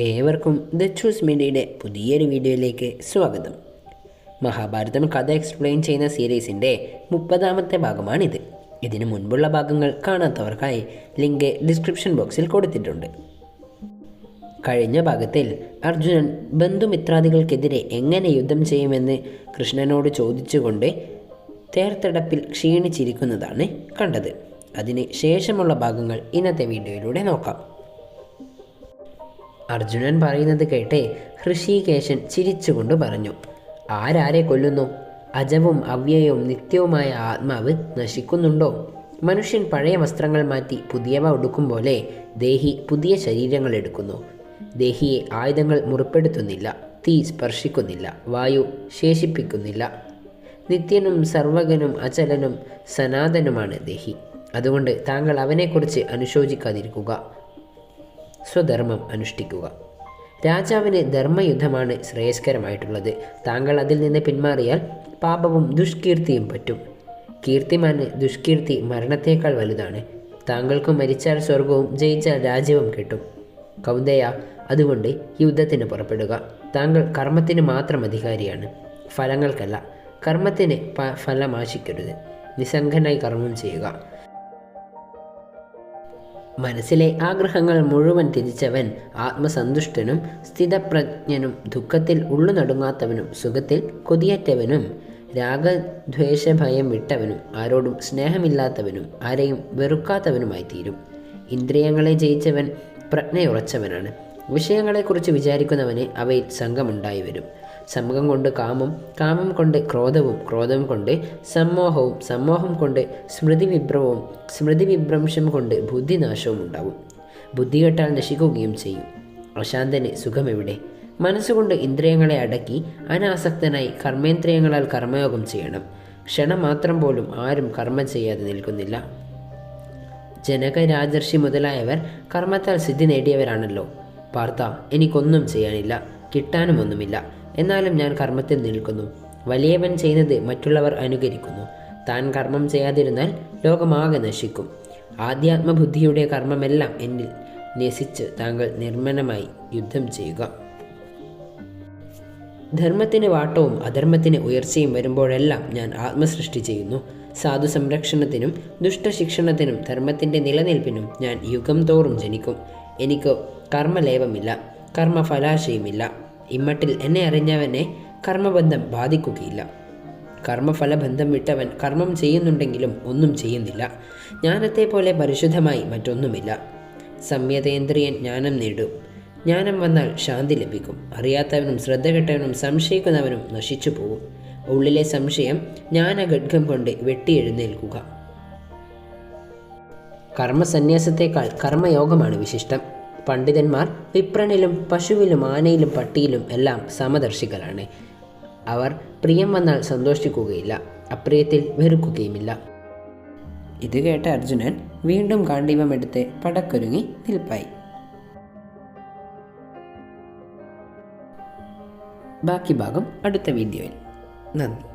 ഏവർക്കും the choose മീഡിയയുടെ പുതിയൊരു വീഡിയോയിലേക്ക് സ്വാഗതം. മഹാഭാരതം കഥ എക്സ്പ്ലെയിൻ ചെയ്യുന്ന സീരീസിന്റെ മുപ്പതാമത്തെ ഭാഗമാണിത്. ഇതിനു മുൻപുള്ള ഭാഗങ്ങൾ കാണാത്തവർക്കായി ലിങ്ക് ഡിസ്ക്രിപ്ഷൻ ബോക്സിൽ കൊടുത്തിട്ടുണ്ട്. കഴിഞ്ഞ ഭാഗത്തിൽ അർജുനൻ ബന്ധുമിത്രാദികൾക്കെതിരെ എങ്ങനെ യുദ്ധം ചെയ്യുമെന്ന് കൃഷ്ണനോട് ചോദിച്ചുകൊണ്ട് തേർത്തടപ്പിൽ ക്ഷീണിച്ചിരിക്കുന്നതാണ് കണ്ടത്. അതിന് ശേഷമുള്ള ഭാഗങ്ങൾ ഇന്നത്തെ വീഡിയോയിലൂടെ നോക്കാം. അർജുനൻ പറയുന്നത് കേട്ടേ ഹൃഷികേശൻ ചിരിച്ചുകൊണ്ട് പറഞ്ഞു. ആരാരെ കൊല്ലുന്നു? അജവും അവ്യയവും നിത്യവുമായ ആത്മാവ് നശിക്കുന്നുണ്ടോ? മനുഷ്യൻ പഴയ വസ്ത്രങ്ങൾ മാറ്റി പുതിയവ ഉടുക്കും പോലെ ദേഹി പുതിയ ശരീരങ്ങൾ എടുക്കുന്നു. ദേഹിയെ ആയുധങ്ങൾ മുറിപ്പെടുത്തുന്നില്ല തീ സ്പർശിക്കുന്നില്ല വായു ശേഷിപ്പിക്കുന്നില്ല. നിത്യനും സർവകനും അചലനും സനാതനുമാണ് ദേഹി. അതുകൊണ്ട് താങ്കൾ അവനെക്കുറിച്ച് അനുശോചിക്കാതിരിക്കുക. സ്വധർമ്മം അനുഷ്ഠിക്കുക. രാജാവിന് ധർമ്മയുദ്ധമാണ് ശ്രേയസ്കരമായിട്ടുള്ളത്. താങ്കൾ അതിൽ നിന്ന് പിന്മാറിയാൽ പാപവും ദുഷ്കീർത്തിയും പറ്റും. കീർത്തിമാന് ദുഷ്കീർത്തി മരണത്തേക്കാൾ വലുതാണ്. താങ്കൾക്ക് മരിച്ചാൽ സ്വർഗവും ജയിച്ചാൽ രാജ്യവും കിട്ടും. കൗന്ദയ അതുകൊണ്ട് യുദ്ധത്തിന് പുറപ്പെടുക. താങ്കൾ കർമ്മത്തിന് മാത്രം അധികാരിയാണ്. ഫലങ്ങൾക്കല്ല. കർമ്മത്തിന് ഫലമാശിക്കരുത് നിസ്സംഗനായി കർമ്മം ചെയ്യുക. മനസ്സിലെ ആഗ്രഹങ്ങൾ മുഴുവൻ തിരിച്ചവൻ ആത്മസന്തുഷ്ടനും സ്ഥിതപ്രജ്ഞനും ദുഃഖത്തിൽ ഉള്ളു നടുങ്ങാത്തവനും സുഖത്തിൽ കൊതിയറ്റവനും രാഗദ്വേഷഭയം വിട്ടവനും ആരോടും സ്നേഹമില്ലാത്തവനും ആരെയും വെറുക്കാത്തവനുമായി തീരും ഇന്ദ്രിയങ്ങളെ ജയിച്ചവൻ പ്രജ്ഞയുറച്ചവനാണ്. വിഷയങ്ങളെക്കുറിച്ച് വിചാരിക്കുന്നവന് അവയിൽ സംഘമുണ്ടായി വരും സംഘം കൊണ്ട് കാമം കാമം കൊണ്ട് ക്രോധവും ക്രോധം കൊണ്ട് സമ്മോഹവും സമ്മോഹം കൊണ്ട് സ്മൃതിവിഭ്രവും സ്മൃതിവിഭ്രംശം കൊണ്ട് ബുദ്ധിനാശവും ഉണ്ടാവും. ബുദ്ധി കെട്ടാൽ നശിക്കുകയും ചെയ്യും. അശാന്തന് സുഖമെവിടെ? മനസ്സുകൊണ്ട് ഇന്ദ്രിയങ്ങളെ അടക്കി അനാസക്തനായി കർമ്മേന്ദ്രിയങ്ങളാൽ കർമ്മയോഗം ചെയ്യണം. ക്ഷണം മാത്രം പോലും ആരും കർമ്മം ചെയ്യാതെ നിൽക്കുന്നില്ല. ജനക രാജർഷി മുതലായവർ കർമ്മത്താൽ സിദ്ധി നേടിയവരാണല്ലോ. പാർത്ത എനിക്കൊന്നും ചെയ്യാനില്ല കിട്ടാനും ഒന്നുമില്ല എന്നാലും ഞാൻ കർമ്മത്തിൽ നിൽക്കുന്നു. വലിയവൻ ചെയ്യുന്നത് മറ്റുള്ളവർ അനുകരിക്കുന്നു. താൻ കർമ്മം ചെയ്യാതിരുന്നാൽ ലോകമാകെ നശിക്കും. ആധ്യാത്മബുദ്ധിയുടെ കർമ്മമെല്ലാം എന്നിൽ നസിച്ച് താങ്കൾ നിർമ്മലമായി യുദ്ധം ചെയ്യുക. ധർമ്മത്തിന് വാട്ടവും അധർമ്മത്തിന് ഉയർച്ചയും വരുമ്പോഴെല്ലാം ഞാൻ ആത്മസൃഷ്ടി ചെയ്യുന്നു. സാധു സംരക്ഷണത്തിനും ദുഷ്ടശിക്ഷണത്തിനും ധർമ്മത്തിന്റെ നിലനിൽപ്പിനും ഞാൻ യുഗം തോറും ജനിക്കും. എനിക്ക് കർമ്മലേപമില്ല കർമ്മഫലാശയുമില്ല. ഇമ്മട്ടിൽ എന്നെ അറിഞ്ഞവനെ കർമ്മബന്ധം ബാധിക്കുകയില്ല. കർമ്മഫലബന്ധം വിട്ടവൻ കർമ്മം ചെയ്യുന്നുണ്ടെങ്കിലും ഒന്നും ചെയ്യുന്നില്ല. ജ്ഞാനത്തെ പോലെ പരിശുദ്ധമായി മറ്റൊന്നുമില്ല. സംയതേന്ദ്രിയൻ ജ്ഞാനം നേടും. ജ്ഞാനം വന്നാൽ ശാന്തി ലഭിക്കും. അറിയാത്തവനും ശ്രദ്ധ കെട്ടവനും സംശയിക്കുന്നവനും നശിച്ചു പോകും ഉള്ളിലെ സംശയം ജ്ഞാനഖഡ്ഗം കൊണ്ട് വെട്ടിയെഴുന്നേൽക്കുക. കർമ്മസന്യാസത്തേക്കാൾ കർമ്മയോഗമാണ് വിശിഷ്ടം. പണ്ഡിതന്മാർ വിപ്രനിലും പശുവിലും ആനയിലും പട്ടിയിലും എല്ലാം സമദർശികളാണ്. അവർ പ്രിയം വന്നാൽ സന്തോഷിക്കുകയില്ല അപ്രിയത്തിൽ വെറുക്കുകയുമില്ല. ഇത് കേട്ട അർജുനൻ വീണ്ടും കാണ്ഡീവമെടുത്ത് പടക്കൊരുങ്ങി നിൽപ്പായി. ബാക്കി ഭാഗം അടുത്ത വീഡിയോയിൽ. നന്ദി.